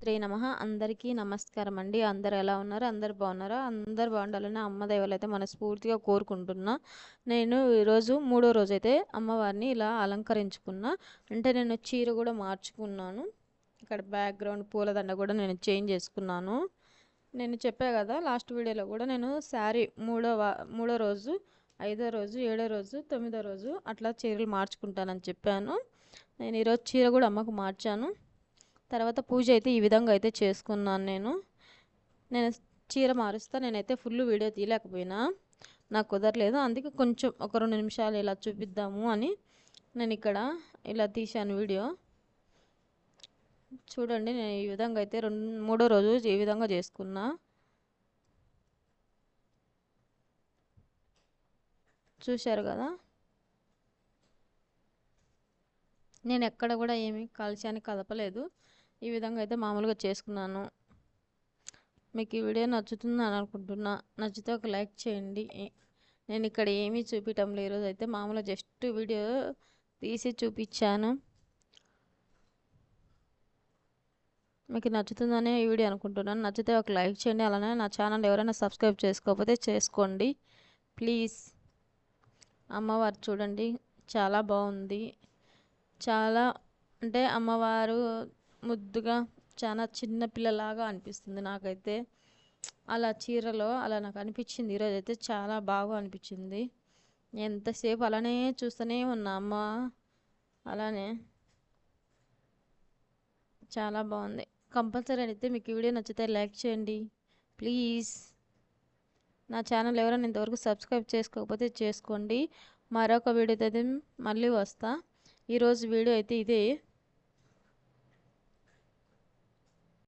శ్రీమాత్రే నమ. అందరికీ నమస్కారం అండి. అందరు ఎలా ఉన్నారు? అందరు బాగున్నారా? అందరు బాగుండాలని అమ్మ దైవాలు అయితే మనస్ఫూర్తిగా కోరుకుంటున్నా. నేను ఈరోజు మూడో రోజు అయితే అమ్మవారిని ఇలా అలంకరించుకున్నా. అంటే నేను చీర కూడా మార్చుకున్నాను. ఇక్కడ బ్యాక్గ్రౌండ్ పూలదండ కూడా నేను చేంజ్ చేసుకున్నాను. నేను చెప్పా కదా లాస్ట్ వీడియోలో కూడా నేను శారీ మూడో మూడో రోజు ఐదో రోజు ఏడో రోజు తొమ్మిదో రోజు అట్లా చీరలు మార్చుకుంటానని చెప్పాను. నేను ఈరోజు చీర కూడా అమ్మకు మార్చాను. తర్వాత పూజ అయితే ఈ విధంగా అయితే చేసుకున్నాను నేను. నేను చీర మారుస్తా నేనైతే ఫుల్ వీడియో తీయలేకపోయినా. నాకు కుదరలేదు. అందుకే కొంచెం ఒక రెండు నిమిషాలు ఇలా చూపిద్దాము అని నేను ఇక్కడ ఇలా తీశాను వీడియో. చూడండి నేను ఈ విధంగా అయితే రెండు మూడో రోజు ఈ విధంగా చేసుకున్నా. చూశారు కదా? నేను ఎక్కడ కూడా ఏమి కాల్చాన్ని కదపలేదు. ఈ విధంగా అయితే మామూలుగా చేసుకున్నాను. మీకు ఈ వీడియో నచ్చుతుందని అనుకుంటున్నా. నచ్చితే ఒక లైక్ చేయండి. నేను ఇక్కడ ఏమీ చూపించడం లేదు. ఈరోజు అయితే మామూలుగా జస్ట్ వీడియో తీసి చూపించాను. మీకు నచ్చుతుందనే ఈ వీడియో అనుకుంటున్నాను. నచ్చితే ఒక లైక్ చేయండి. అలానే నా ఛానల్ ఎవరైనా సబ్స్క్రైబ్ చేసుకోకపోతే చేసుకోండి. ప్లీజ్. అమ్మవారు చూడండి. చాలా బాగుంది. చాలా అంటే అమ్మవారు ముద్దుగా చాలా చిన్న పిల్లలాగా అనిపిస్తుంది నాకైతే. అలా చీరలో అలా నాకు అనిపించింది. ఈరోజు అయితే చాలా బాగా అనిపించింది. ఎంతసేపు అలానే చూస్తూనే ఉన్నా అమ్మ. అలానే. చాలా బాగుంది. కంపల్సరీ అయితే మీకు వీడియో నచ్చితే లైక్ చేయండి. ప్లీజ్. నా ఛానల్ ఎవరైనా ఇంతవరకు సబ్స్క్రైబ్ చేసుకోకపోతే చేసుకోండి. మరొక వీడియో అయితే మళ్ళీ వస్తా. ఈరోజు వీడియో అయితే ఇదే.